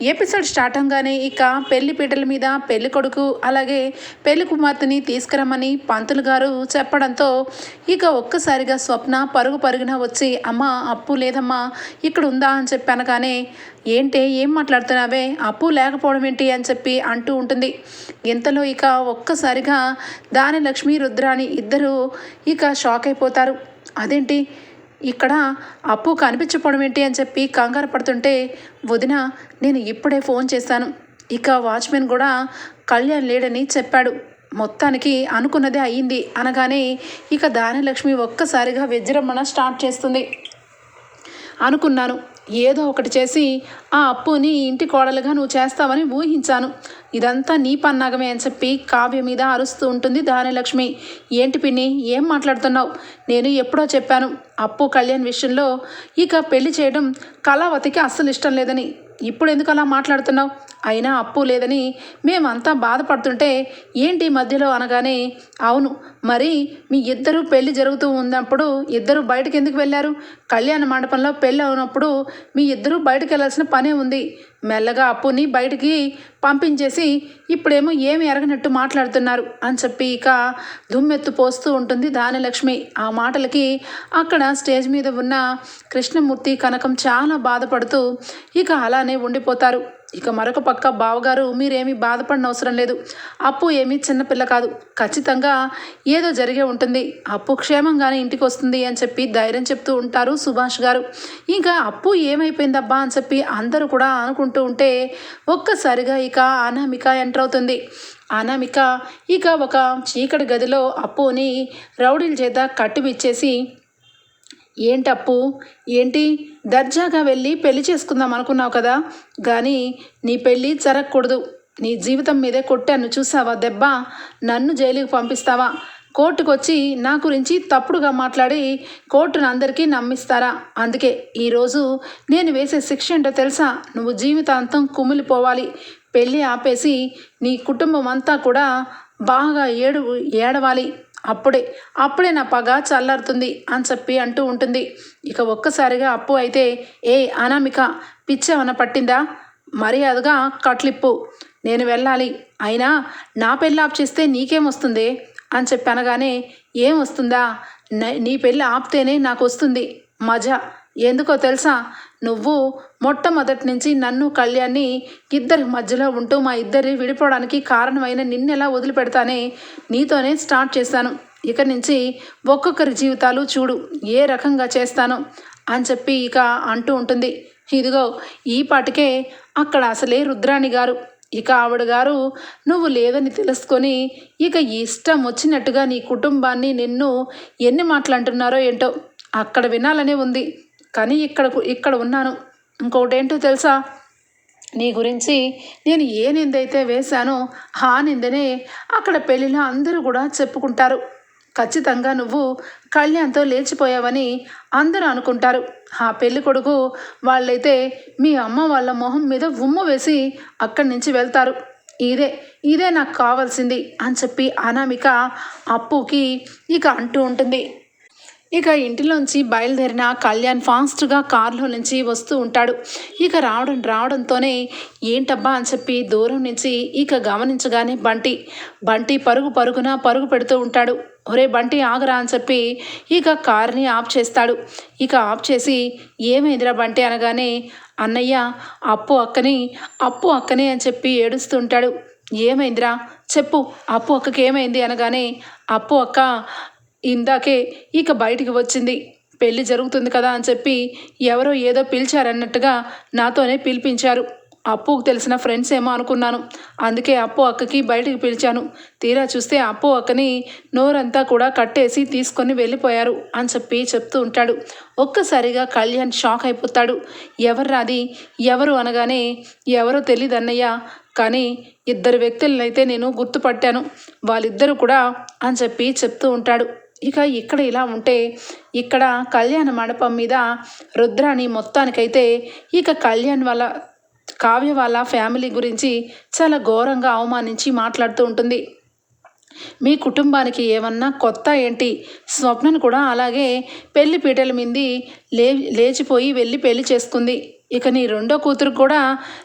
Episode start అవగానే ఇక పెళ్ళి పీటల మీద పెళ్ళి కొడుకు అలాగే పెళ్ళి కుమార్తెని తీసుకురమ్మని పంతులు గారు చెప్పడంతో ఇక ఒక్కసారిగా స్వప్న పరుగు పరుగున వచ్చి అమ్మ అప్పు లేదమ్మా ఇక్కడ ఉందా? అని చెప్పి అనగానే ఏంటే ఏం మాట్లాడుతున్నావే? అప్పు లేకపోవడం ఏంటి? అని చెప్పి అంటూ ఉంటుంది. ఇంతలో ఇక ఒక్కసారిగా దాని లక్ష్మి రుద్రాని ఇద్దరు ఇక షాక్ అయిపోతారు. అదేంటి? ఇక్కడ అప్పు కనిపించపోవడం ఏంటి అని చెప్పి కంగారు పడుతుంటే వదిన నేను ఇప్పుడే ఫోన్ చేశాను. ఇక వాచ్మెన్ కూడా కళ్యాణ్ లేడని చెప్పాడు. మొత్తానికి అనుకున్నదే అయ్యింది అనగానే ఇక దానలక్ష్మి ఒక్కసారిగా విజృంభణ స్టార్ట్ చేస్తుంది. అనుకున్నాను. ఏదో ఒకటి చేసి ఆ అప్పుని ఇంటి కోడలుగా నువ్వు చేస్తావని ఊహించాను. ఇదంతా నీ పన్నాగమే అని చెప్పి కావ్య మీద అరుస్తూ ఉంటుంది దానిలక్ష్మి ఏంటి పిన్ని ఏం మాట్లాడుతున్నావు? నేను ఎప్పుడో చెప్పాను అప్పు కళ్యాణ్ విషయంలో ఇక పెళ్ళి చేయడం కళావతికి అస్సలు ఇష్టం లేదని. ఇప్పుడు ఎందుకు అలా మాట్లాడుతున్నావు? అయినా అప్పు లేదని మేమంతా బాధపడుతుంటే ఏంటి మధ్యలో అనగానే అవును మరి మీ ఇద్దరు పెళ్ళి జరుగుతూ ఉన్నప్పుడు ఇద్దరు బయటకు ఎందుకు వెళ్ళారు? కళ్యాణ మండపంలో పెళ్ళి అవునప్పుడు మీ ఇద్దరు బయటకు వెళ్ళాల్సిన పనే ఉంది. మెల్లగా అప్పుని బయటికి పంపించేసి ఇప్పుడేమో ఏమి ఎరగనట్టు మాట్లాడుతున్నారు అని చెప్పి ఇక దుమ్మెత్తు పోస్తూ ఉంటుంది దానిలక్ష్మి ఆ మాటలకి అక్కడ స్టేజ్ మీద ఉన్న కృష్ణమూర్తి కనకం చాలా బాధపడుతూ ఇక అలానే ఉండిపోతారు. ఇక మరొక పక్క బావగారు మీరేమీ బాధపడిన అవసరం లేదు. అప్పు ఏమీ చిన్నపిల్ల కాదు. ఖచ్చితంగా ఏదో జరిగే ఉంటుంది. అప్పు క్షేమంగానే ఇంటికి వస్తుంది అని చెప్పి ధైర్యం చెప్తూ ఉంటారు సుభాష్ గారు. ఇంకా అప్పు ఏమైపోయిందబ్బా అని చెప్పి అందరూ కూడా అనుకుంటూ ఉంటే ఒక్కసారిగా ఇక అనామిక ఎంటర్ అవుతుంది. అనామిక ఇక ఒక చీకటి గదిలో అప్పుని రౌడీల చేత కట్టుబిచ్చేసి ఏంటప్పు? ఏంటి? దర్జాగా వెళ్ళి పెళ్ళి చేసుకుందాం అనుకున్నావు కదా? కానీ నీ పెళ్ళి జరగకూడదు. నీ జీవితం మీదే కొట్టాను చూసావా దెబ్బ? నన్ను జైలుకి పంపిస్తావా? కోర్టుకొచ్చి నా గురించి తప్పుడుగా మాట్లాడి కోర్టును అందరికీ నమ్మిస్తారా? అందుకే ఈరోజు నేను వేసే శిక్ష ఏంటో తెలుసా? నువ్వు జీవితాంతం కుమిలిపోవాలి. పెళ్ళి ఆపేసి నీ కుటుంబం అంతా కూడా బాగా ఏడు ఏడవాలి. అప్పుడే అప్పుడే నా పగ చల్లారుతుంది అని చెప్పి అంటూ ఉంటుంది. ఇక ఒక్కసారిగా అప్పు అయితే ఏ అనామిక పిచ్చేమన్నా పట్టిందా? మర్యాదగా కట్లిప్పు. నేను వెళ్ళాలి. అయినా నా పెళ్ళి ఆప్ చేస్తే నీకేమొస్తుంది అని చెప్పి అనగానే ఏం వస్తుందా? నీ పెళ్ళి ఆపితేనే నాకు వస్తుంది. మజా. ఎందుకో తెలుసా? నువ్వు మొట్టమొదటి నుంచి నన్ను కళ్యాణ్ని ఇద్దరి మధ్యలో ఉంటూ మా ఇద్దరి విడిపోవడానికి కారణమైన నిన్నెలా వదిలిపెడతానే నీతోనే స్టార్ట్ చేశాను. ఇక నుంచి ఒక్కొక్కరి జీవితాలు చూడు ఏ రకంగా చేస్తాను అని చెప్పి ఇక అంటూ ఉంటుంది. ఇదిగో ఈ పాటికే అక్కడ అసలే రుద్రాణి గారు. ఇక ఆవిడ గారు నువ్వు లేదని తెలుసుకొని ఇక ఇష్టం వచ్చినట్టుగా నీ కుటుంబాన్ని నిన్ను ఎన్ని మాట్లాడుతున్నారో ఏంటో అక్కడ వినాలనే ఉంది. కానీ ఇక్కడ ఇక్కడ ఉన్నాను. ఇంకొకటి ఏంటో తెలుసా? నీ గురించి నేను ఏ నిందైతే వేశానో ఆ నిందనే అక్కడ పెళ్ళిలో అందరూ కూడా చెప్పుకుంటారు. ఖచ్చితంగా నువ్వు కళ్యాణ్తో లేచిపోయావని అందరూ అనుకుంటారు. ఆ పెళ్ళి కొడుకు వాళ్ళైతే మీ అమ్మ వాళ్ళ మొహం మీద ఉమ్ము వేసి అక్కడి నుంచి వెళ్తారు. ఇదే ఇదే నాకు కావాల్సింది అని చెప్పి అనామిక అప్పుకి ఇక అంటూ ఉంటుంది. ఇక ఇంటిలోంచి బయలుదేరిన కళ్యాణ్ ఫాస్ట్గా కారులో నుంచి వస్తూ ఉంటాడు. ఇక రావడం రావడంతోనే ఏంటబ్బా అని చెప్పి దూరం నుంచి ఇక గమనించగానే బంటి. బంటి పరుగు పరుగున పరుగు పెడుతూ ఉంటాడు. ఒరే బంటి ఆగరా అని చెప్పి ఇక కార్ని ఆఫ్ చేస్తాడు. ఇక ఆఫ్ చేసి ఏమైందిరా బంటి అనగానే అన్నయ్య అప్పు అక్కని అప్పు అక్కని అని చెప్పి ఏడుస్తుంటాడు ఏమైందిరా? చెప్పు అప్పు అక్కకి ఏమైంది అనగానే అప్పు అక్క ఇందాకే ఇక బయటికి వచ్చింది. పెళ్ళి జరుగుతుంది కదా అని చెప్పి ఎవరో ఏదో పిలిచారన్నట్టుగా నాతోనే పిలిపించారు. అప్పుకు తెలిసిన ఫ్రెండ్స్ ఏమో అనుకున్నాను. అందుకే అప్పు అక్కకి బయటికి పిలిచాను. తీరా చూస్తే అప్పు అక్కని నోరంతా కూడా కట్టేసి తీసుకొని వెళ్ళిపోయారు అని చెప్పి చెప్తూ ఉంటాడు. ఒక్కసారిగా కళ్యాణ్ షాక్ అయిపోతాడు. ఎవర్రాది ఎవరు అనగానే ఎవరో తెలియదు కానీ ఇద్దరు వ్యక్తులనైతే నేను గుర్తుపట్టాను. వాళ్ళిద్దరూ కూడా అని చెప్పి చెప్తూ ఉంటాడు. ఇక ఇక్కడ ఇలా ఉంటే ఇక్కడ కళ్యాణ మండపం మీద రుద్రాని మొత్తానికైతే ఇక కళ్యాణ్ వాళ్ళ కావ్య వాళ్ళ ఫ్యామిలీ గురించి చాలా ఘోరంగా అవమానించి మాట్లాడుతూ ఉంటుంది. మీ కుటుంబానికి ఏమన్నా కొత్త ఏంటి? స్వప్నను కూడా అలాగే పెళ్ళి పీటల మింది లే లేచిపోయి వెళ్ళి పెళ్ళి చేసుకుంది. ఇక నీ రెండో కూతురు కూడా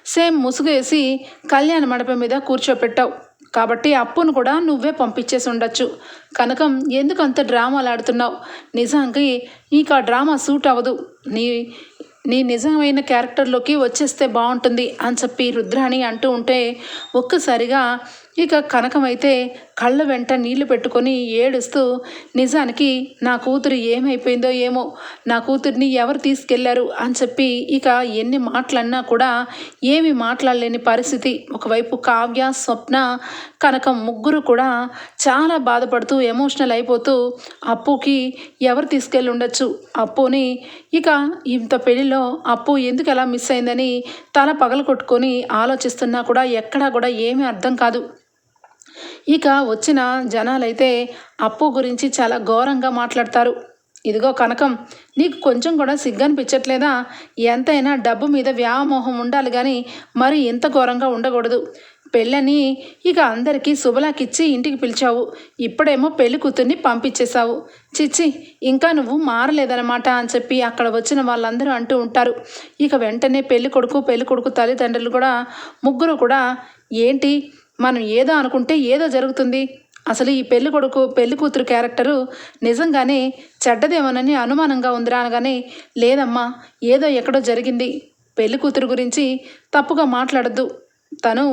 సేమ్ ముసుగేసి కళ్యాణ మండపం మీద కూర్చోపెట్టావు. కాబట్టి అప్పును కూడా నువ్వే పంపించేసి ఉండొచ్చు. కనకం ఎందుకు అంత డ్రామాలు ఆడుతున్నావు? నిజానికి నీకు ఆ డ్రామా సూట్ అవ్వదు. నీ నీ నిజమైన క్యారెక్టర్లోకి వచ్చేస్తే బాగుంటుంది అని చెప్పి రుద్రాణి అంటూ ఉంటే ఒక్కసారిగా ఇక కనకమైతే కళ్ళ వెంట నీళ్ళు పెట్టుకొని ఏడుస్తూ నిజానికి నా కూతురు ఏమైపోయిందో ఏమో నా కూతుర్ని ఎవరు తీసుకెళ్ళారు? అని చెప్పి ఇక ఎన్ని మాటలన్నా కూడా ఏమి మాట్లాడలేని పరిస్థితి. ఒకవైపు కావ్య స్వప్న కనకం ముగ్గురు కూడా చాలా బాధపడుతూ ఎమోషనల్ అయిపోతూ అప్పుకి ఎవరు తీసుకెళ్ళి ఉండొచ్చు? అప్పుని ఇక ఇంత పెళ్ళిలో అప్పు ఎందుకు ఎలా మిస్ అయిందని తల పగలు కొట్టుకొని ఆలోచిస్తున్నా కూడా ఎక్కడా కూడా ఏమీ అర్థం కాదు. ఇక వచ్చిన జనాలైతే అప్పు గురించి చాలా ఘోరంగా మాట్లాడతారు. ఇదిగో కనకం నీకు కొంచెం కూడా సిగ్గనిపించట్లేదా? ఎంతైనా డబ్బు మీద వ్యామోహం ఉండాలి కానీ మరి ఇంత ఘోరంగా ఉండకూడదు. పెళ్ళని ఇక అందరికీ శుభలాకిచ్చి ఇంటికి పిలిచావు. ఇప్పుడేమో పెళ్ళి కూతుర్ని పంపించేశావు. చిచ్చి ఇంకా నువ్వు మారలేదనమాట అని చెప్పి అక్కడ వచ్చిన వాళ్ళందరూ అంటూ ఉంటారు. ఇక వెంటనే పెళ్ళి కొడుకు పెళ్ళి కొడుకు తల్లిదండ్రులు కూడా ముగ్గురు కూడా ఏంటి? మనం ఏదో అనుకుంటే ఏదో జరుగుతుంది. అసలు ఈ పెళ్ళి కొడుకు పెళ్ళి కూతురు క్యారెక్టరు నిజంగానే చెడ్డదేమోనని అనుమానంగా ఉందిరా అనగానే లేదమ్మా ఏదో ఎక్కడో జరిగింది. పెళ్ళి కూతురు గురించి తప్పుగా మాట్లాడద్దు. తను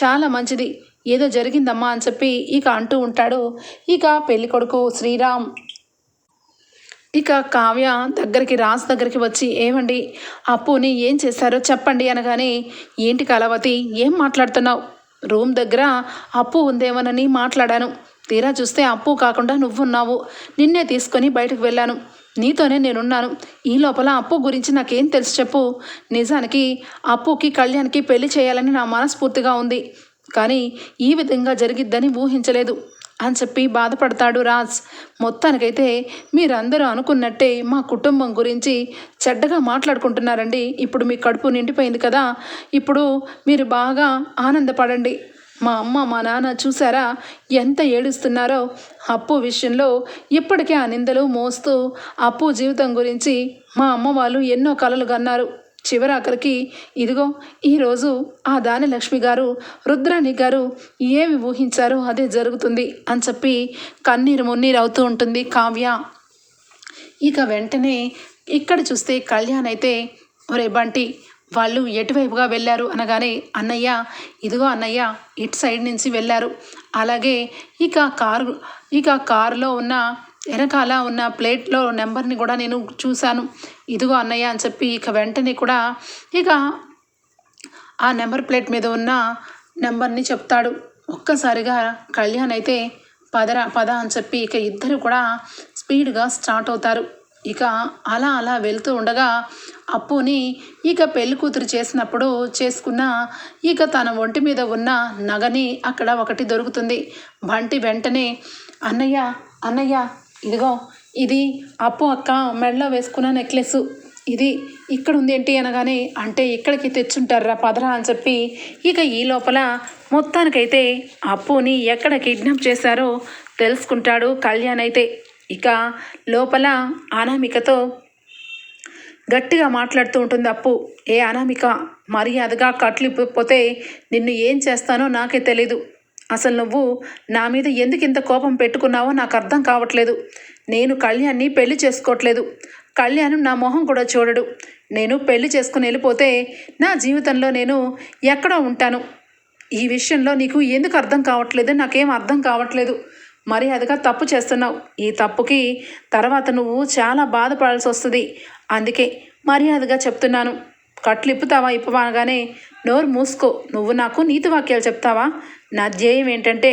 చాలా మంచిది. ఏదో జరిగిందమ్మా అని చెప్పి ఇక అంటూ ఉంటాడు ఇక పెళ్ళి కొడుకు శ్రీరామ్. ఇక కావ్య దగ్గరికి రాజ్ దగ్గరికి వచ్చి ఏమండి అప్పుని ఏం చేశారో చెప్పండి అనగానే ఏంటి కలవతి ఏం మాట్లాడుతున్నావు? రూమ్ దగ్గర అప్పు ఉందేమోనని మాట్లాడాను. తీరా చూస్తే అప్పు కాకుండా నువ్వున్నావు. నిన్నే తీసుకొని బయటకు వెళ్ళాను. నీతోనే నేనున్నాను. ఈ లోపల అప్పు గురించి నాకేం తెలుసు చెప్పు. నిజానికి అప్పుకి కళ్యాణ్కి పెళ్ళి చేయాలని నా మనస్ఫూర్తిగా ఉంది. కానీ ఈ విధంగా జరిగిద్దని ఊహించలేదు. అని చెప్పి బాధపడతాడు రాజ్. మొత్తానికైతే మీరందరూ అనుకున్నట్టే మా కుటుంబం గురించి చెడ్డగా మాట్లాడుకుంటున్నారండి. ఇప్పుడు మీ కడుపు నిండిపోయింది కదా. ఇప్పుడు మీరు బాగా ఆనందపడండి. మా అమ్మ మా నాన్న చూసారా ఎంత ఏడుస్తున్నారో. అప్పు విషయంలో ఇప్పటికే ఆ నిందలు మోస్తూ అప్పు జీవితం గురించి మా అమ్మ వాళ్ళు ఎన్నో కలలు కన్నారు. చివరాఖరికి ఇదిగో ఈరోజు ఆ దాని లక్ష్మి గారు రుద్రాణి గారు ఏమి ఊహించారో అదే జరుగుతుంది అని చెప్పి కన్నీరు మున్నీరు అవుతూ ఉంటుంది కావ్య. ఇక వెంటనే ఇక్కడ చూస్తే కళ్యాణ్ అయితే ఒరే బంటి వాళ్ళు ఎటువైపుగా వెళ్ళారు? అనగానే అన్నయ్య ఇదిగో అన్నయ్య ఇటు సైడ్ నుంచి వెళ్ళారు. అలాగే ఇక కారు ఇక కారులో ఉన్న వెనకాల ఉన్న ప్లేట్లో నెంబర్ని కూడా నేను చూశాను. ఇదిగో అన్నయ్య అని చెప్పి ఇక వెంటనే కూడా ఇక ఆ నెంబర్ ప్లేట్ మీద ఉన్న నెంబర్ని చెప్తాడు. ఒక్కసారిగా కళ్యాణ్ అయితే పదరా పద అని చెప్పి ఇక ఇద్దరు కూడా స్పీడ్గా స్టార్ట్ అవుతారు. ఇక అలా అలా వెళ్తూ ఉండగా అప్పుని ఇక పెళ్ళి కూతురు చేసినప్పుడు చేసుకున్న ఇక తన ఒంటి మీద ఉన్న నగని అక్కడ ఒకటి దొరుకుతుంది. బంటి వెంటనే అన్నయ్య అన్నయ్య ఇదిగో ఇది అప్పు అక్క మెడలో వేసుకున్న నెక్లెస్ ఇది ఇక్కడ ఉంది ఏంటి అనగానే అంటే ఇక్కడికి తెచ్చుంటారా పదరా అని చెప్పి ఇక ఈ లోపల మొత్తానికైతే అప్పుని ఎక్కడ కిడ్నాప్ చేశారో తెలుసుకుంటాడు కళ్యాణ్ అయితే. ఇక లోపల అనామికతో గట్టిగా మాట్లాడుతూ ఉంటుంది అప్పు. ఏ అనామిక మర్యాదగా కట్లిపోతే నిన్ను ఏం చేస్తానో నాకే తెలీదు. అసలు నువ్వు నా మీద ఎందుకు ఇంత కోపం పెట్టుకున్నావో నాకు అర్థం కావట్లేదు. నేను కళ్యాణ్ని పెళ్ళి చేసుకోవట్లేదు. కళ్యాణ్ నా మొహం కూడా చూడడు. నేను పెళ్ళి చేసుకుని వెళ్ళిపోతే నా జీవితంలో నేను ఎక్కడ ఉంటాను. ఈ విషయంలో నీకు ఎందుకు అర్థం కావట్లేదు? నాకేం అర్థం కావట్లేదు. మర్యాదగా తప్పు చేస్తున్నావు. ఈ తప్పుకి తర్వాత నువ్వు చాలా బాధపడాల్సి వస్తుంది. అందుకే మర్యాదగా చెప్తున్నాను. కట్లు ఇప్పుతావా ఇప్పవాగానే నోరు మూసుకో. నువ్వు నాకు నీతి వాక్యాలు చెప్తావా? నా ధ్యేయం ఏంటంటే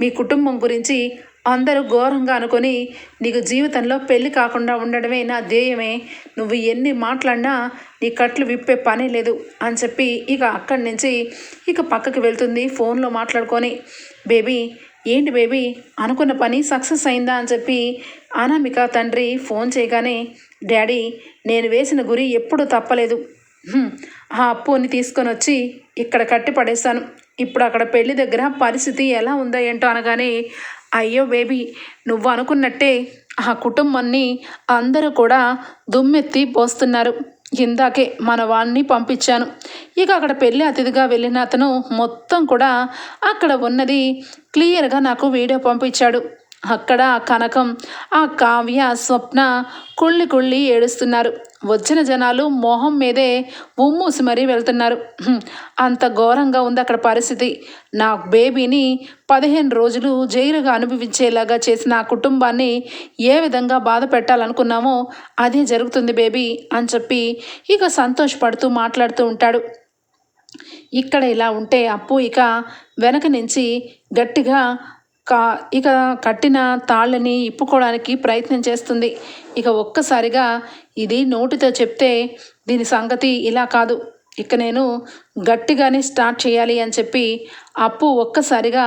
మీ కుటుంబం గురించి అందరూ ఘోరంగా అనుకొని నీకు జీవితంలో పెళ్ళి కాకుండా ఉండడమే నా ధ్యేయమే. నువ్వు ఎన్ని మాట్లాడినా నీ కట్లు విప్పే పనే లేదు అని చెప్పి ఇక అక్కడి నుంచి ఇక పక్కకి వెళ్తుంది ఫోన్లో మాట్లాడుకొని. బేబీ ఏంటి బేబీ? అనుకున్న పని సక్సెస్ అయిందా అని చెప్పి అనామిక తండ్రి ఫోన్ చేయగానే డాడీ నేను వేసిన గురి ఎప్పుడూ తప్పలేదు. ఆ అప్పుని తీసుకొని వచ్చి ఇక్కడ కట్టి పడేశాను. ఇప్పుడు అక్కడ పెళ్ళి దగ్గర పరిస్థితి ఎలా ఉందో ఏంటో అనగానే అయ్యో బేబీ నువ్వు అనుకున్నట్టే ఆ కుటుంబాన్ని అందరూ కూడా దుమ్మెత్తి పోస్తున్నారు. ఇందాకే మన వాణ్ణి పంపించాను. ఇక అక్కడ పెళ్ళి అతిథిగా వెళ్ళిన అతను మొత్తం కూడా అక్కడ ఉన్నది క్లియర్గా నాకు వీడియో పంపించాడు. అక్కడ కనకం ఆ కావ్య స్వప్న కుళ్ళి కుళ్ళి ఏడుస్తున్నారు. వచ్చిన జనాలు మొహం మీదే ఉమ్మూసి మరీ వెళ్తున్నారు. అంత ఘోరంగా ఉంది అక్కడ పరిస్థితి. నా బేబీని పదిహేను రోజులు జైలుగా అనుభవించేలాగా చేసిన ఆ కుటుంబాన్ని ఏ విధంగా బాధ పెట్టాలనుకున్నామో అదే జరుగుతుంది బేబీ అని చెప్పి ఇక సంతోషపడుతూ మాట్లాడుతూ ఉంటాడు. ఇక్కడ ఇలా ఉంటే అప్పు ఇక వెనక నుంచి గట్టిగా కా ఇక కట్టిన తాళ్ళని ఇప్పుకోవడానికి ప్రయత్నం చేస్తుంది. ఇక ఒక్కసారిగా ఇది నోటితో చెప్తే దీని సంగతి ఇలా కాదు. ఇక నేను గట్టిగానే స్టార్ట్ చేయాలి అని చెప్పి అప్పు ఒక్కసారిగా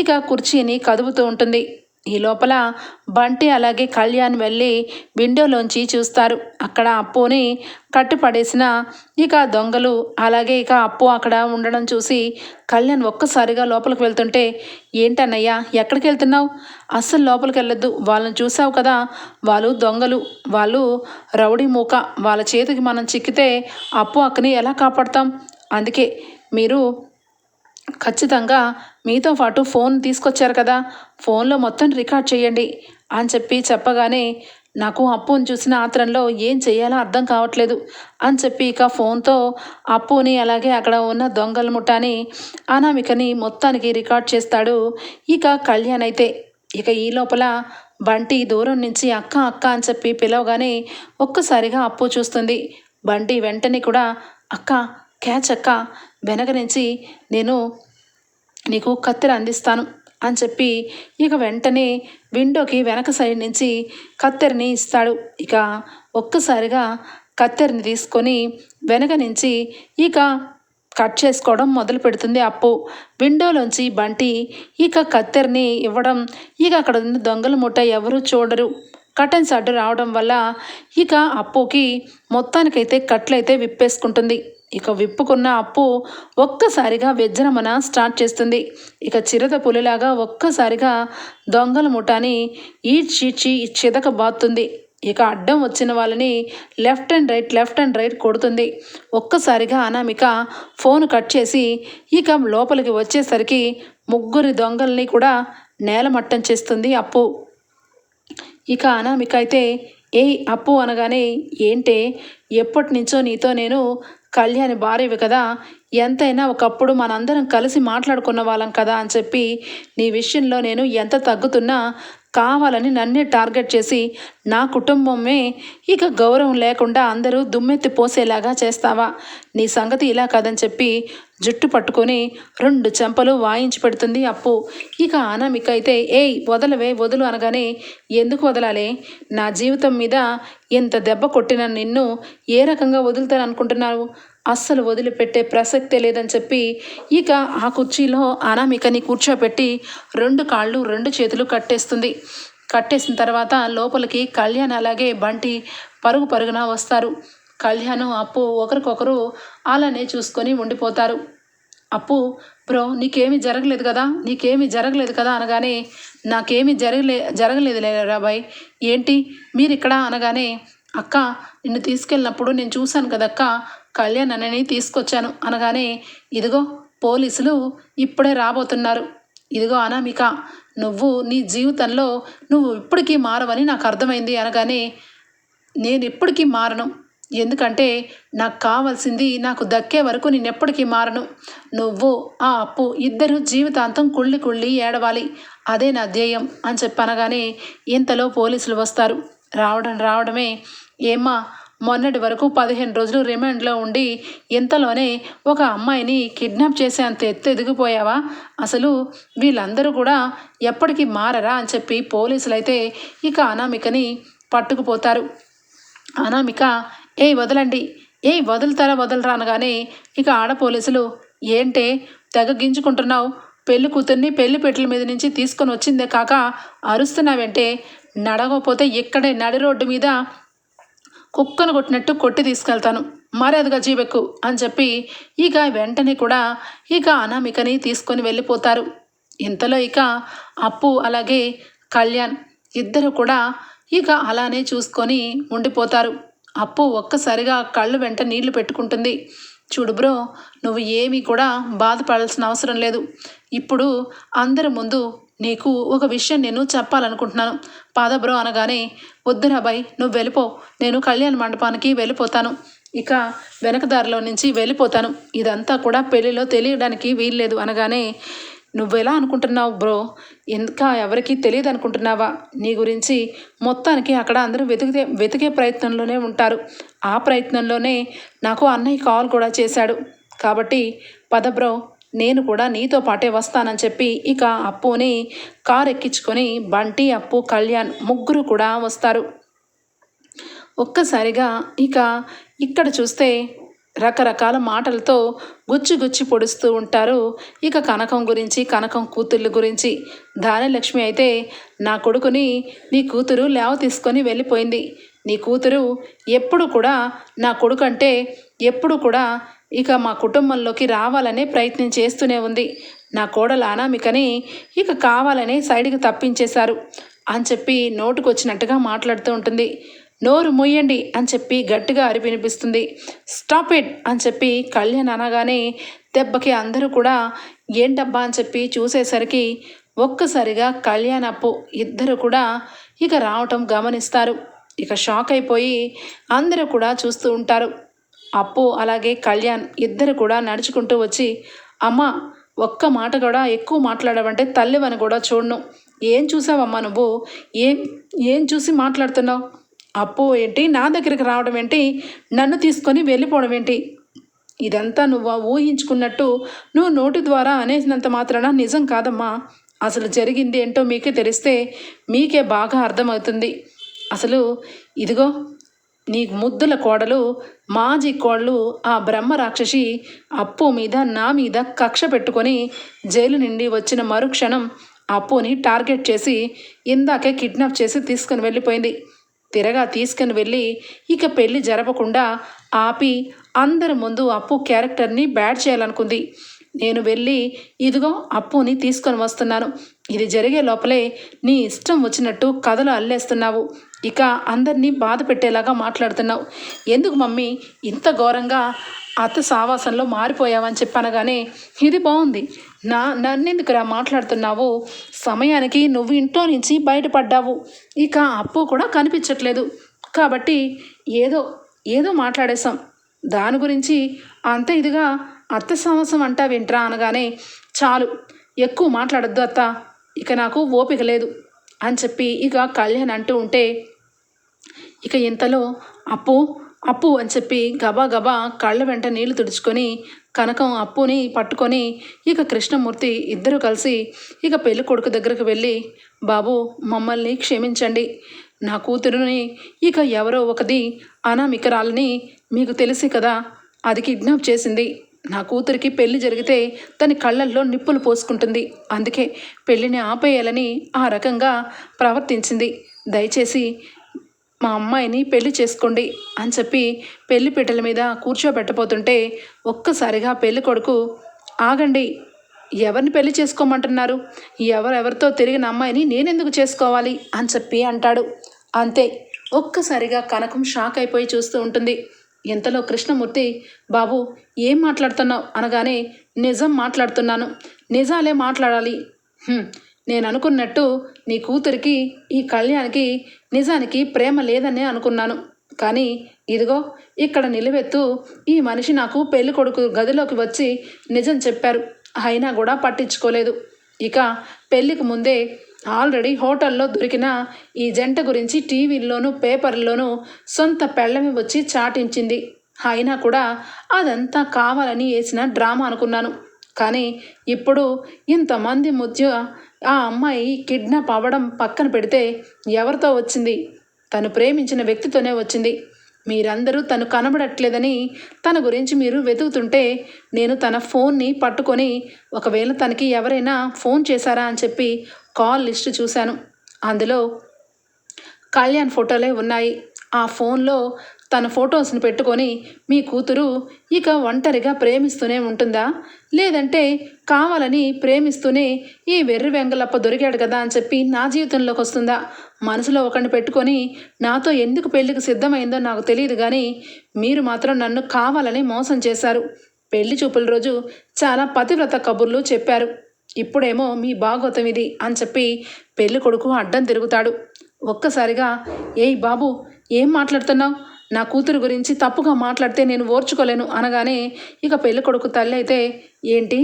ఇక కుర్చీని కదుపుతూ ఉంటుంది. ఈ లోపల బంటి అలాగే కళ్యాణ్ వెళ్ళి విండోలోంచి చూస్తారు. అక్కడ అప్పుని కట్టుపడేసిన ఇక దొంగలు అలాగే ఇక అప్పు అక్కడ ఉండడం చూసి కళ్యాణ్ ఒక్కసారిగా లోపలికి వెళ్తుంటే ఏంటన్నయ్యా ఎక్కడికి వెళ్తున్నావు? అస్సలు లోపలికి వెళ్ళొద్దు. వాళ్ళని చూసావు కదా? వాళ్ళు దొంగలు. వాళ్ళు రౌడీ మూక. వాళ్ళ చేతికి మనం చిక్కితే అప్పు అక్కని ఎలా కాపాడతాం? అందుకే మీరు ఖచ్చితంగా మీతో పాటు ఫోన్ తీసుకొచ్చారు కదా ఫోన్లో మొత్తం రికార్డ్ చేయండి అని చెప్పి చెప్పగానే నాకు అప్పుని చూసిన ఆత్రంలో ఏం చేయాలో అర్థం కావట్లేదు అని చెప్పి ఇక ఫోన్తో అప్పుని అలాగే అక్కడ ఉన్న దొంగల ముఠాని అనామికని మొత్తానికి రికార్డ్ చేస్తాడు. ఇక కళ్యాణ్ అయితే ఇక ఈ లోపల బంటి దూరం నుంచి అక్క అక్క అని చెప్పి పిలవగానే ఒక్కసారిగా అప్పు చూస్తుంది. బంటి వెంటనే కూడా అక్క క్యాచ్ అక్క వెనక నుంచి నేను నీకు కత్తెర అందిస్తాను అని చెప్పి ఇక వెంటనే విండోకి వెనక సైడ్ నుంచి కత్తెరని ఇస్తాడు. ఇక ఒక్కసారిగా కత్తెరని తీసుకొని వెనక నుంచి ఇక కట్ చేసుకోవడం మొదలు పెడుతుంది అప్పు. విండోలోంచి బంటి ఇక కత్తెరని ఇవ్వడం ఇక అక్కడ ఉన్న దొంగల ముఠ ఎవరు చూడరు. కటన్స్ అడ్డు రావడం వల్ల ఇక అప్పుకి మొత్తానికైతే కట్లయితే విప్పేసుకుంటుంది. ఇక విప్పుకున్న అప్పు ఒక్కసారిగా వెజ్జనమన స్టార్ట్ చేస్తుంది. ఇక చిరత పులిలాగా ఒక్కసారిగా దొంగల ముఠాని ఈడ్చీడ్చి చిదక బాతుంది ఇక అడ్డం వచ్చిన వాళ్ళని left and right left and right కొడుతుంది. ఒక్కసారిగా అనామిక ఫోన్ కట్ చేసి ఇక లోపలికి వచ్చేసరికి ముగ్గురి దొంగల్ని కూడా నేలమట్టం చేస్తుంది అప్పు. ఇక అనామిక అయితే ఏ అప్పు అనగానే ఏంటే? ఎప్పటి నుంచో నీతో నేను కళ్యాణి భార్యవి కదా ఎంతైనా ఒకప్పుడు మనందరం కలిసి మాట్లాడుకున్న వాళ్ళం కదా అని చెప్పి నీ విషయంలో నేను ఎంత తగ్గుతున్నా కావాలని నన్నే టార్గెట్ చేసి నా కుటుంబమే ఇక గౌరవం లేకుండా అందరూ దుమ్మెత్తి పోసేలాగా చేస్తావా? నీ సంగతి ఇలా కదని చెప్పి జుట్టు పట్టుకొని రెండు చెంపలు వాయించి పెడుతుంది అప్పు. ఇక అనామిక అయితే ఏయ్ వదలవే వదులు అనగానే ఎందుకు వదలాలి? నా జీవితం మీద ఎంత దెబ్బ కొట్టిన నిన్ను ఏ రకంగా వదులుతాను అనుకుంటున్నావు అస్సలు వదిలిపెట్టే ప్రసక్తే లేదని చెప్పి ఇక ఆ కుర్చీలో అనామికని కూర్చోపెట్టి రెండు కాళ్ళు రెండు చేతులు కట్టేస్తుంది. కట్టేసిన తర్వాత లోపలికి కళ్యాణ్ అలాగే బంటి పరుగు పరుగున వస్తారు. కళ్యాణ్ అప్పు ఒకరికొకరు అలానే చూసుకొని ఉండిపోతారు. అప్పు బ్రో నీకేమీ జరగలేదు కదా? నీకేమీ జరగలేదు కదా? అనగానే నాకేమీ జరగలే జరగలేదు రాబాయ్. ఏంటి? మీరు ఇక్కడ అనగానే అక్క నిన్ను తీసుకెళ్ళినప్పుడు నేను చూశాను కదక్క కళ్యాణ్ అన్నని తీసుకొచ్చాను. అనగానే ఇదిగో పోలీసులు ఇప్పుడే రాబోతున్నారు. ఇదిగో అనామిక నువ్వు నీ జీవితంలో నువ్వు ఇప్పటికీ మారవని నాకు అర్థమైంది. అనగానే నేను ఎప్పటికీ మారను. ఎందుకంటే నాకు కావాల్సింది నాకు దక్కే వరకు నేను ఎప్పటికీ మారను. నువ్వు ఆ అప్పు ఇద్దరు జీవితాంతం కుళ్ళి కుళ్ళి ఏడవాలి. అదే నా ధ్యేయం అని చెప్పనగానే ఇంతలో పోలీసులు వస్తారు. రావడం రావడమే ఏమ్మా మొన్నటి వరకు పదిహేను రోజులు రిమాండ్లో ఉండి ఇంతలోనే ఒక అమ్మాయిని కిడ్నాప్ చేసే అంత ఎత్తు ఎదిగిపోయావా? అసలు వీళ్ళందరూ కూడా ఎప్పటికీ మారరా అని చెప్పి పోలీసులు అయితే ఇక అనామికని పట్టుకుపోతారు. అనామిక ఏయ్ వదలండి. ఏయ్ వదులుతారా వదలరా అనగానే ఇక ఆడ పోలీసులు ఏంటే తెగ గింజుకుంటున్నావు? పెళ్ళి కూతుర్ని పెళ్ళి పెట్టెల మీద నుంచి తీసుకొని వచ్చిందే కాక అరుస్తున్నావంటే? నడవకపోతే ఇక్కడే నడి రోడ్డు మీద కుక్కను కొట్టినట్టు కొట్టి తీసుకెళ్తాను. మర్యాదగా జీవెక్కు అని చెప్పి ఇక వెంటనే కూడా ఇక అనామికని తీసుకొని వెళ్ళిపోతారు. ఇంతలో ఇక అప్పు అలాగే కళ్యాణ్ ఇద్దరు కూడా ఇక అలానే చూసుకొని ఉండిపోతారు. అప్పు ఒక్కసారిగా కళ్ళు వెంట నీళ్ళు పెట్టుకుంటుంది. చూడు బ్రో నువ్వు ఏమీ కూడా బాధపడాల్సిన అవసరం లేదు. ఇప్పుడు అందరి ముందు నీకు ఒక విషయం నేను చెప్పాలనుకుంటున్నాను. పాద బ్రో అనగానే వద్దురాబాయ్ నువ్వు వెళ్ళిపో. నేను కళ్యాణ మండపానికి వెళ్ళిపోతాను. ఇక వెనకదారిలో నుంచి వెళ్ళిపోతాను. ఇదంతా కూడా పెళ్ళిలో తెలియడానికి వీల్లేదు అనగానే నువ్వెలా అనుకుంటున్నావు బ్రో? ఇంకా ఎవరికి తెలియదు అనుకుంటున్నావా? నీ గురించి మొత్తానికి అక్కడ అందరూ వెతికితే వెతికే ప్రయత్నంలోనే ఉంటారు. ఆ ప్రయత్నంలోనే నాకు అన్నయ్య కాల్ కూడా చేశాడు. కాబట్టి పద బ్రో నేను కూడా నీతో పాటే వస్తానని చెప్పి ఇక అప్పుని కార్ ఎక్కించుకొని బంటి అప్పు కళ్యాణ్ ముగ్గురు కూడా వస్తారు. ఒక్కసారిగా ఇక ఇక్కడ చూస్తే రకరకాల మాటలతో గుచ్చి గుచ్చి పొడుస్తూ ఉంటారు. ఇక కనకం గురించి కనకం కూతుళ్ళ గురించి. దానలక్ష్మి అయితే నా కొడుకుని నీ కూతురు లేవ తీసుకొని వెళ్ళిపోయింది. నీ కూతురు ఎప్పుడు కూడా నా కొడుకు అంటే ఎప్పుడు కూడా ఇక మా కుటుంబంలోకి రావాలనే ప్రయత్నం చేస్తూనే ఉంది. నా కోడలు అనామికని ఇక కావాలని సైడ్కి తప్పించేశారు. అని చెప్పి నోటుకొచ్చినట్టుగా మాట్లాడుతూ ఉంటుంది. నోరు మూయండి అని చెప్పి గట్టిగా అరి వినిపిస్తుంది. స్టాప్ ఇట్ అని చెప్పి కళ్యాణ్ అనగానే దెబ్బకి అందరూ కూడా ఏంటబ్బా అని చెప్పి చూసేసరికి ఒక్కసారిగా కళ్యాణ్ అప్పు ఇద్దరు కూడా ఇక రావటం గమనిస్తారు. ఇక షాక్ అయిపోయి అందరూ కూడా చూస్తూ ఉంటారు. అప్పు అలాగే కళ్యాణ్ ఇద్దరు కూడా నడుచుకుంటూ వచ్చి అమ్మ ఒక్క మాట కూడా ఎక్కువ మాట్లాడవంటే తల్లివని కూడా చూడను. ఏం చూసావమ్మా నువ్వు? ఏం ఏం చూసి మాట్లాడుతున్నావు? అప్పు ఏంటి? నా దగ్గరికి రావడం ఏంటి? నన్ను తీసుకొని వెళ్ళిపోవడం ఏంటి? ఇదంతా నువ్వు ఊహించుకున్నట్టు నువ్వు నోటి ద్వారా అనేసినంత మాత్రాన నిజం కాదమ్మా. అసలు జరిగింది ఏంటో మీకే తెలిస్తే మీకే బాగా అర్థమవుతుంది. అసలు ఇదిగో నీ ముద్దుల కోడలు మాజీ కోడలు ఆ బ్రహ్మ రాక్షసి అప్పు మీద నా మీద కక్ష పెట్టుకొని జైలు నుండి వచ్చిన మరుక్షణం అప్పుని టార్గెట్ చేసి ఇందాకే కిడ్నాప్ చేసి తీసుకుని వెళ్ళిపోయింది. తిరగా తీసుకుని వెళ్ళి ఇక పెళ్ళి జరపకుండా ఆపి అందరి ముందు అప్పు క్యారెక్టర్ని బ్యాడ్ చేయాలనుకుంది. నేను వెళ్ళి ఇదిగో అప్పుని తీసుకొని వస్తున్నాను. ఇది జరిగే లోపలే నీ ఇష్టం వచ్చినట్టు కథలు అల్లేస్తున్నావు. ఇక అందరినీ బాధ పెట్టేలాగా మాట్లాడుతున్నావు. ఎందుకు మమ్మీ ఇంత ఘోరంగా అత్త సావాసంలో మారిపోయావని చెప్పనగానే ఇది బాగుంది. నా నన్నెందుకురా మాట్లాడుతున్నావు? సమయానికి నువ్వు ఇంట్లో నుంచి బయటపడ్డావు. ఇక అప్పు కూడా కనిపించట్లేదు. కాబట్టి ఏదో ఏదో మాట్లాడేశాం. దాని గురించి అంత ఇదిగా అత్త అంటా అంటావేంట్రా అనగానే చాలు ఎక్కువ మాట్లాడద్దు అత్త. ఇక నాకు ఓపిక లేదు అని చెప్పి ఇక కళ్యాణ్ అంటూ ఉంటే ఇక ఇంతలో అప్పు అప్పు అని చెప్పి గబా గబా కళ్ళ వెంట నీళ్ళు తుడుచుకొని కనకం అప్పుని పట్టుకొని ఇక కృష్ణమూర్తి ఇద్దరు కలిసి ఇక పెళ్ళి కొడుకు దగ్గరకు వెళ్ళి బాబు మమ్మల్ని క్షమించండి. నా కూతురుని ఇక ఎవరో ఒకది అనామికరాలని మీకు తెలిసి కదా అది కిడ్నాప్ చేసింది. నా కూతురికి పెళ్ళి జరిగితే తన కళ్ళల్లో నిప్పులు పోసుకుంటుంది. అందుకే పెళ్ళిని ఆపేయాలని ఆ రకంగా ప్రవర్తించింది. దయచేసి మా అమ్మాయిని పెళ్ళి చేసుకోండి అని చెప్పి పెళ్ళి పీటల మీద కూర్చోబెట్టబోతుంటే ఒక్కసారిగా పెళ్ళి కొడుకు ఆగండి ఎవరిని పెళ్ళి చేసుకోమంటున్నారు? ఎవరెవరితో తిరిగిన అమ్మాయిని నేనెందుకు చేసుకోవాలి? అని చెప్పి అంటాడు. అంతే ఒక్కసారిగా కనకం షాక్ అయిపోయి చూస్తూ ఉంటుంది. ఇంతలో కృష్ణమూర్తి బాబు ఏం మాట్లాడుతున్నావు? అనగానే నిజం మాట్లాడుతున్నాను. నిజాలే మాట్లాడాలి. నేను అనుకున్నట్టు నీ కూతురికి ఈ కళ్యాణ్కి నిజానికి ప్రేమ లేదనే అనుకున్నాను. కానీ ఇదిగో ఇక్కడ నిలువెత్తు ఈ మనిషి నాకు పెళ్ళి కొడుకు గదిలోకి వచ్చి నిజం చెప్పారు. అయినా కూడా పట్టించుకోలేదు. ఇక పెళ్ళికి ముందే ఆల్రెడీ హోటల్లో దొరికిన ఈ జంట గురించి టీవీల్లోనూ పేపర్లోనూ సొంత పెళ్ళమి వచ్చి చాటించింది. అయినా కూడా అదంతా కావాలని వేసిన డ్రామా అనుకున్నాను. కానీ ఇప్పుడు ఇంతమంది మధ్య ఆ అమ్మాయి కిడ్నాప్ అవ్వడం పక్కన పెడితే ఎవరితో వచ్చింది? తను ప్రేమించిన వ్యక్తితోనే వచ్చింది. మీరందరూ తను కనబడట్లేదని తన గురించి మీరు వెతుకుతుంటే నేను తన ఫోన్ని పట్టుకొని ఒకవేళ తనకి ఎవరైనా ఫోన్ చేశారా అని చెప్పి కాల్ లిస్ట్ చూశాను. అందులో కళ్యాణ్ ఫోటోలే ఉన్నాయి. ఆ ఫోన్లో తన ఫొటోస్ని పెట్టుకొని మీ కూతురు ఇక ఒంటరిగా ప్రేమిస్తూనే ఉంటుందా? లేదంటే కావాలని ప్రేమిస్తూనే ఈ వెర్రి వెంగలప్ప దొరికాడు కదా అని చెప్పి నా జీవితంలోకి వస్తుందా? మనసులో ఒకరిని పెట్టుకొని నాతో ఎందుకు పెళ్ళికి సిద్ధమైందో నాకు తెలియదు కానీ మీరు మాత్రం నన్ను కావాలని మోసం చేశారు. పెళ్ళి చూపుల రోజు చాలా పతివ్రత కబుర్లు చెప్పారు. ఇప్పుడేమో మీ భాగవతం ఇది అని చెప్పి పెళ్ళి కొడుకు అడ్డం తిరుగుతాడు. ఒక్కసారిగా ఏయ్ బాబు ఏం మాట్లాడుతున్నావు? నా కూతురు గురించి తప్పుగా మాట్లాడితే నేను ఓర్చుకోలేను అనగానే ఇక పెళ్ళి కొడుకు తల్లి అయితే ఏంటి?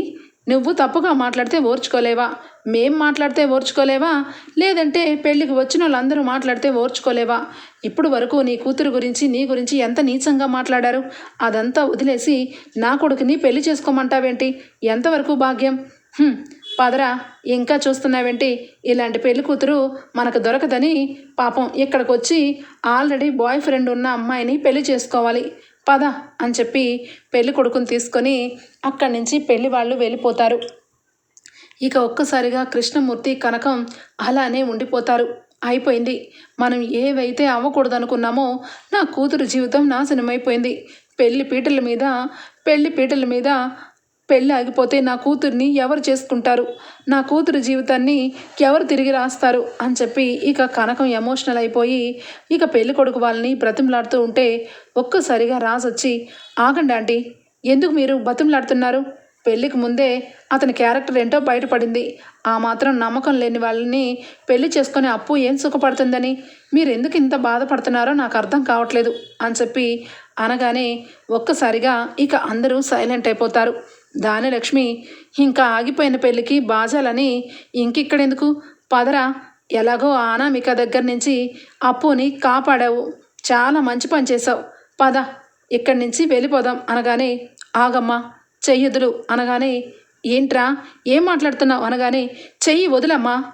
నువ్వు తప్పుగా మాట్లాడితే ఓర్చుకోలేవా? మేం మాట్లాడితే ఓర్చుకోలేవా? లేదంటే పెళ్ళికి వచ్చిన వాళ్ళందరూ మాట్లాడితే ఓర్చుకోలేవా? ఇప్పుడు వరకు నీ కూతురు గురించి నీ గురించి ఎంత నీచంగా మాట్లాడారు? అదంతా వదిలేసి నా కొడుకుని పెళ్ళి చేసుకోమంటావేంటి? ఎంతవరకు భాగ్యం? పదరా ఇంకా చూస్తున్నావేంటి? ఇలాంటి పెళ్ళి కూతురు మనకు దొరకదని పాపం ఇక్కడికి వచ్చి ఆల్రెడీ బాయ్ ఫ్రెండ్ ఉన్న అమ్మాయిని పెళ్ళి చేసుకోవాలి. పద అని చెప్పి పెళ్ళి కొడుకుని తీసుకొని అక్కడి నుంచి పెళ్ళి వాళ్ళు వెళ్ళిపోతారు. ఇక ఒక్కసారిగా కృష్ణమూర్తి కనకం అలానే ఉండిపోతారు. అయిపోయింది. మనం ఏవైతే అవ్వకూడదనుకున్నామో నా కూతురు జీవితం నాశనమైపోయింది. పెళ్ళి పీటల మీద పెళ్ళి పీటల మీద పెళ్ళి ఆగిపోతే నా కూతుర్ని ఎవరు చేసుకుంటారు? నా కూతురు జీవితాన్ని ఎవరు తిరిగి రాస్తారు? అని చెప్పి ఇక కనకం ఎమోషనల్ అయిపోయి ఇక పెళ్ళి కొడుకు వాళ్ళని బ్రతిమలాడుతూ ఉంటే ఒక్కసారిగా రాసొచ్చి ఆగండి ఆంటీ ఎందుకు మీరు బతిమలాడుతున్నారు పెళ్ళికి ముందే అతని క్యారెక్టర్ ఏంటో బయటపడింది. ఆ మాత్రం నమ్మకం లేని వాళ్ళని పెళ్ళి చేసుకునే అప్పు ఏం సుఖపడుతుందని. మీరు ఎందుకు ఇంత బాధపడుతున్నారో నాకు అర్థం కావట్లేదు అని చెప్పి అనగానే ఒక్కసారిగా ఇక అందరూ సైలెంట్ అయిపోతారు. దానిలక్ష్మి ఇంకా ఆగిపోయిన పెళ్ళికి బాజాలని ఇంకిక్కడెందుకు? పదరా ఎలాగో ఆ అనామిక దగ్గర నుంచి అప్పుని కాపాడావు. చాలా మంచి పని చేసావు పద ఇక్కడి నుంచి వెళ్ళిపోదాం అనగానే ఆగమ్మా చెయ్యొదులు అనగానే ఏంట్రా ఏం మాట్లాడుతున్నావు అనగానే చెయ్యి వదిలమ్మా.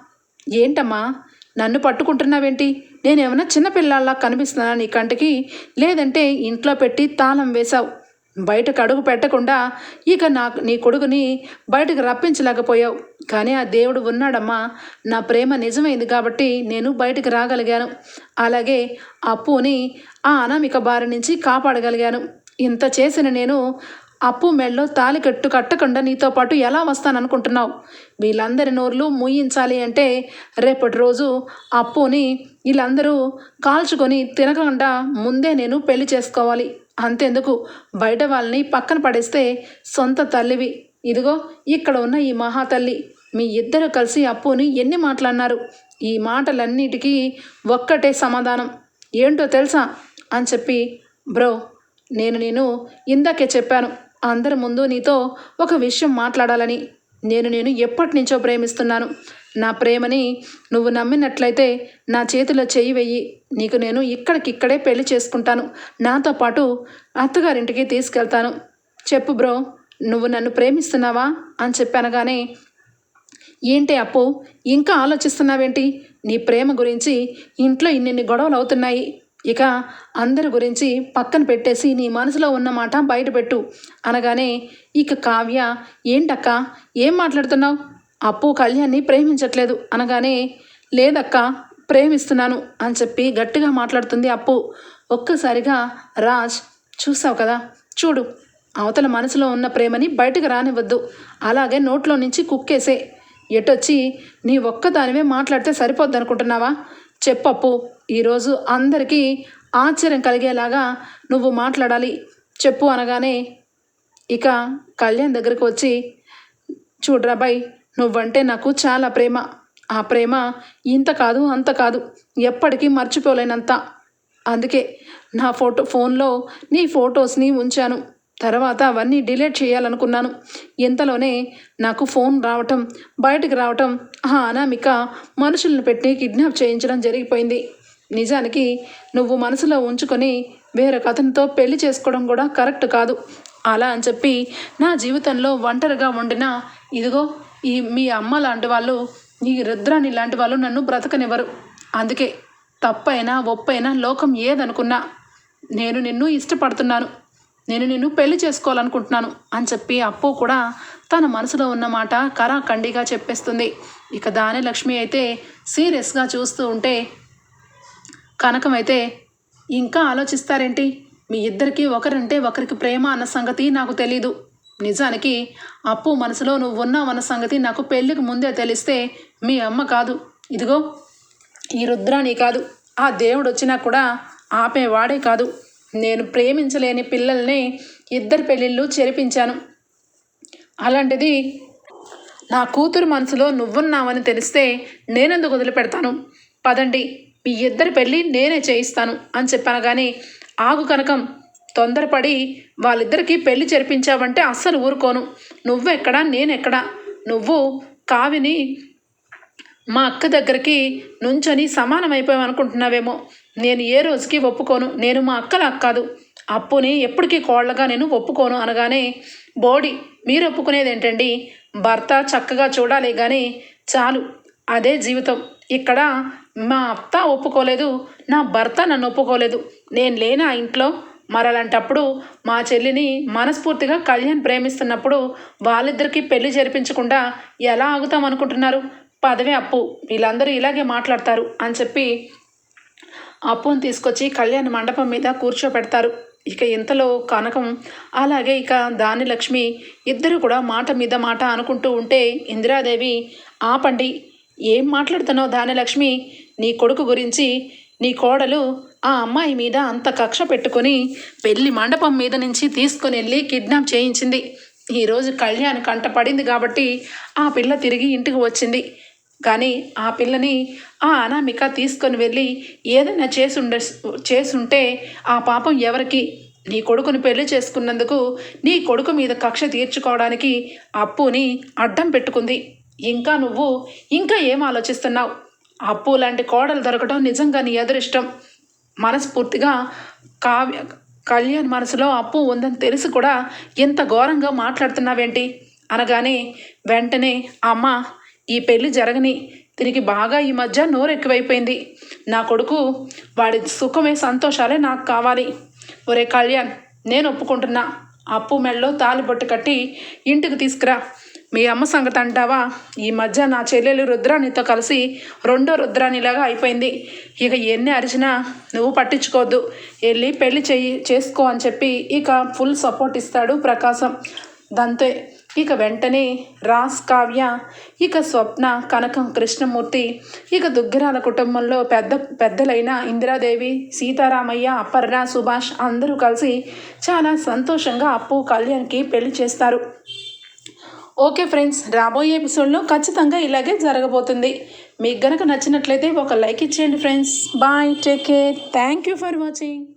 ఏంటమ్మా నన్ను పట్టుకుంటున్నావేంటి? నేనేమైనా చిన్నపిల్లల్లా కనిపిస్తున్నానా నీ కంటికి? లేదంటే ఇంట్లో పెట్టి తాళం వేశావు. బయటకు అడుగు పెట్టకుండా ఇక నా నీ కొడుకుని బయటకు రప్పించలేకపోయావు. కానీ ఆ దేవుడు ఉన్నాడమ్మా నా ప్రేమ నిజమైంది కాబట్టి నేను బయటకు రాగలిగాను. అలాగే అప్పుని ఆ అనామిక బారి నుంచి కాపాడగలిగాను. ఇంత చేసిన నేను అప్పు మెళ్ళో తాలికట్టు కట్టకుండా నీతో పాటు ఎలా వస్తాననుకుంటున్నావు? వీళ్ళందరి నోర్లు మూయించాలి అంటే రేపటి రోజు అప్పుని వీళ్ళందరూ కాల్చుకొని తినకుండా ముందే నేను పెళ్ళి చేసుకోవాలి. అంతెందుకు? బయట వాళ్ళని పక్కన పడేస్తే సొంత తల్లివి. ఇదిగో ఇక్కడ ఉన్న ఈ మహాతల్లి. మీ ఇద్దరు కలిసి అప్పుని ఎన్ని మాటలన్నారు? ఈ మాటలన్నిటికీ ఒక్కటే సమాధానం. ఏంటో తెలుసా? అని చెప్పి బ్రో నేను నేను ఇందాకే చెప్పాను. అందరి ముందు నీతో ఒక విషయం మాట్లాడాలని నేను నేను ఎప్పటి నుంచో ప్రేమిస్తున్నాను. నా ప్రేమని నువ్వు నమ్మినట్లయితే నా చేతిలో చెయ్యి వెయ్యి. నీకు నేను ఇక్కడికిక్కడే పెళ్ళి చేసుకుంటాను. నాతో పాటు అత్తగారింటికి తీసుకెళ్తాను. చెప్పు బ్రో నువ్వు నన్ను ప్రేమిస్తున్నావా అని చెప్పనగానే ఏంటి అప్పు? ఇంకా ఆలోచిస్తున్నావేంటి? నీ ప్రేమ గురించి ఇంట్లో ఇన్నిన్ని గొడవలు అవుతున్నాయి ఇక అందరి గురించి పక్కన పెట్టేసి నీ మనసులో ఉన్న మాట బయటపెట్టు అనగానే ఇక కావ్య ఏంటక్క? ఏం మాట్లాడుతున్నావు? అప్పు కళ్యాణ్ని ప్రేమించట్లేదు. అనగానే లేదక్క ప్రేమిస్తున్నాను అని చెప్పి గట్టిగా మాట్లాడుతుంది అప్పు. ఒక్కసారిగా రాజ్ చూసావు కదా? చూడు అవతల మనసులో ఉన్న ప్రేమని బయటకు రానివ్వద్దు. అలాగే నోట్లో నుంచి కుక్కేసే. ఎటొచ్చి నీ ఒక్కదానివే మాట్లాడితే సరిపోద్ది అనుకుంటున్నావా చెప్పప్పు. ఈరోజు అందరికీ ఆశ్చర్యం కలిగేలాగా నువ్వు మాట్లాడాలి. చెప్పు అనగానే ఇక కళ్యాణ్ దగ్గరకు వచ్చి చూడరా బాయ్ నువ్వంటే నాకు చాలా ప్రేమ. ఆ ప్రేమ ఇంత కాదు అంత కాదు. ఎప్పటికీ మర్చిపోలేనంత. అందుకే నా ఫోటో ఫోన్లో నీ ఫొటోస్ని ఉంచాను. తర్వాత అవన్నీ డిలీట్ చేయాలనుకున్నాను. ఇంతలోనే నాకు ఫోన్ రావటం బయటకు రావటం ఆ అనామిక మనుషులను పెట్టి కిడ్నాప్ చేయించడం జరిగిపోయింది. నిజానికి నువ్వు మనసులో ఉంచుకొని వేరొక అతనితో పెళ్ళి చేసుకోవడం కూడా కరెక్ట్ కాదు. అలా అని చెప్పి నా జీవితంలో ఒంటరిగా ఉండిన ఇదిగో ఈ మీ అమ్మ లాంటి వాళ్ళు ఈ రుద్రాని లాంటి వాళ్ళు నన్ను బ్రతకనివ్వరు. అందుకే తప్పైనా ఒప్పైనా లోకం ఏదనుకున్నా నేను నిన్ను ఇష్టపడుతున్నాను. నేను నిన్ను పెళ్ళి చేసుకోవాలనుకుంటున్నాను అని చెప్పి అప్పు కూడా తన మనసులో ఉన్న మాట కరాఖండిగా చెప్పేస్తుంది. ఇక దాని లక్ష్మి అయితే సీరియస్గా చూస్తూ ఉంటే కనకం అయితే ఇంకా ఆలోచిస్తారేంటి? మీ ఇద్దరికి ఒకరంటే ఒకరికి ప్రేమ అన్న సంగతి నాకు తెలీదు. నిజానికి అప్పు మనసులో నువ్వు ఉన్నావన్న సంగతి నాకు పెళ్ళికి ముందే తెలిస్తే మీ అమ్మ కాదు. ఇదిగో ఈ రుద్రాణి కాదు. ఆ దేవుడు వచ్చినా కూడా ఆపేవాడే కాదు. నేను ప్రేమించలేని పిల్లల్ని ఇద్దరు పెళ్ళిళ్ళు చేరిపించాను. అలాంటిది నా కూతురు మనసులో నువ్వున్నావని తెలిస్తే నేనెందుకు వదిలిపెడతాను? పదండి మీ ఇద్దరి పెళ్ళి నేనే చేయిస్తాను అని చెప్పాను కానీ ఆగు కనకం తొందరపడి వాళ్ళిద్దరికీ పెళ్ళి జరిపించావంటే అస్సలు ఊరుకోను. నువ్వెక్కడా నేనెక్కడా? నువ్వు కావిని మా అక్క దగ్గరికి నుంచొని సమానమైపోయావు అనుకుంటున్నావేమో నేను ఏ రోజుకి ఒప్పుకోను? నేను మా అక్కల అక్కదు అప్పుని ఎప్పటికీ కోళ్ళగా నేను ఒప్పుకోను అనగానే బోడి మీరు ఒప్పుకునేది ఏంటండి? భర్త చక్కగా చూడాలి కానీ చాలు అదే జీవితం. ఇక్కడ మా అత్త ఒప్పుకోలేదు నా భర్త నన్ను ఒప్పుకోలేదు. నేను లేనా ఇంట్లో? మరలాంటప్పుడు మా చెల్లిని మనస్ఫూర్తిగా కళ్యాణ్ ప్రేమిస్తున్నప్పుడు వాళ్ళిద్దరికీ పెళ్ళి జరిపించకుండా ఎలా ఆగుతాం అనుకుంటున్నారు పదవే అప్పు వీళ్ళందరూ ఇలాగే మాట్లాడతారు అని చెప్పి అప్పును తీసుకొచ్చి కళ్యాణ మండపం మీద కూర్చోబెడతారు ఇక ఇంతలో కనకం అలాగే ఇక దాని లక్ష్మి ఇద్దరు కూడా మాట మీద మాట అనుకుంటూ ఉంటే ఇందిరాదేవి ఆపండి ఏం మాట్లాడుతున్నావు దాని లక్ష్మి? నీ కొడుకు గురించి నీ కోడలు ఆ అమ్మాయి మీద అంత కక్ష పెట్టుకొని పెళ్ళి మండపం మీద నుంచి తీసుకొని వెళ్ళి కిడ్నాప్ చేయించింది. ఈరోజు కళ్యాణ్ కంట పడింది కాబట్టి ఆ పిల్ల తిరిగి ఇంటికి వచ్చింది. కానీ ఆ పిల్లని ఆ అనామిక తీసుకొని వెళ్ళి ఏదైనా చేసుండ చేసుంటే ఆ పాపం ఎవరికి? నీ కొడుకుని పెళ్ళి చేసుకున్నందుకు నీ కొడుకు మీద కక్ష తీర్చుకోవడానికి అప్పుని అడ్డం పెట్టుకుంది. ఇంకా నువ్వు ఇంకా ఏం ఆలోచిస్తున్నావు? అప్పు లాంటి కోడలు దొరకడం నిజంగా నీ అదృష్టం. మనస్ఫూర్తిగా కావ్య కళ్యాణ్ మనసులో అప్పు ఉందని తెలిసి కూడా ఎంత ఘోరంగా మాట్లాడుతున్నావేంటి? అనగానే వెంటనే అమ్మ ఈ పెళ్ళి జరగని దీనికి బాగా ఈ మధ్య నోరు ఎక్కువైపోయింది నా కొడుకు వాడి సుఖమే సంతోషాలే నాకు కావాలి. ఒరే కళ్యాణ్ నేను ఒప్పుకుంటున్నా. అప్పు మెళ్ళలో తాలిబొట్టు కట్టి ఇంటికి తీసుకురా. మీ అమ్మ సంగతి అంటావా? ఈ మధ్య నా చెల్లెలు రుద్రాణితో కలిసి రెండో రుద్రాణిలాగా అయిపోయింది. ఇక ఎన్ని అరిచినా నువ్వు పట్టించుకోవద్దు. వెళ్ళి పెళ్ళి చెయ్యి చేసుకో అని చెప్పి ఇక ఫుల్ సపోర్ట్ ఇస్తాడు ప్రకాశం. దాంతో. ఇక వెంటనే రాస్ కావ్య ఇక స్వప్న కనకం కృష్ణమూర్తి ఇక దుగ్గిరాల కుటుంబంలో పెద్ద పెద్దలైన ఇందిరాదేవి సీతారామయ్య అప్పర్ర సుభాష్ అందరూ కలిసి చాలా సంతోషంగా అప్పు కళ్యాణ్కి పెళ్ళి చేస్తారు. ఓకే ఫ్రెండ్స్ రాబోయే ఎపిసోడ్లో ఖచ్చితంగా ఇలాగే జరగబోతుంది. మీకు గనక నచ్చినట్లయితే ఒక లైక్ ఇచ్చేయండి friends. Bye take care. Thank you for watching.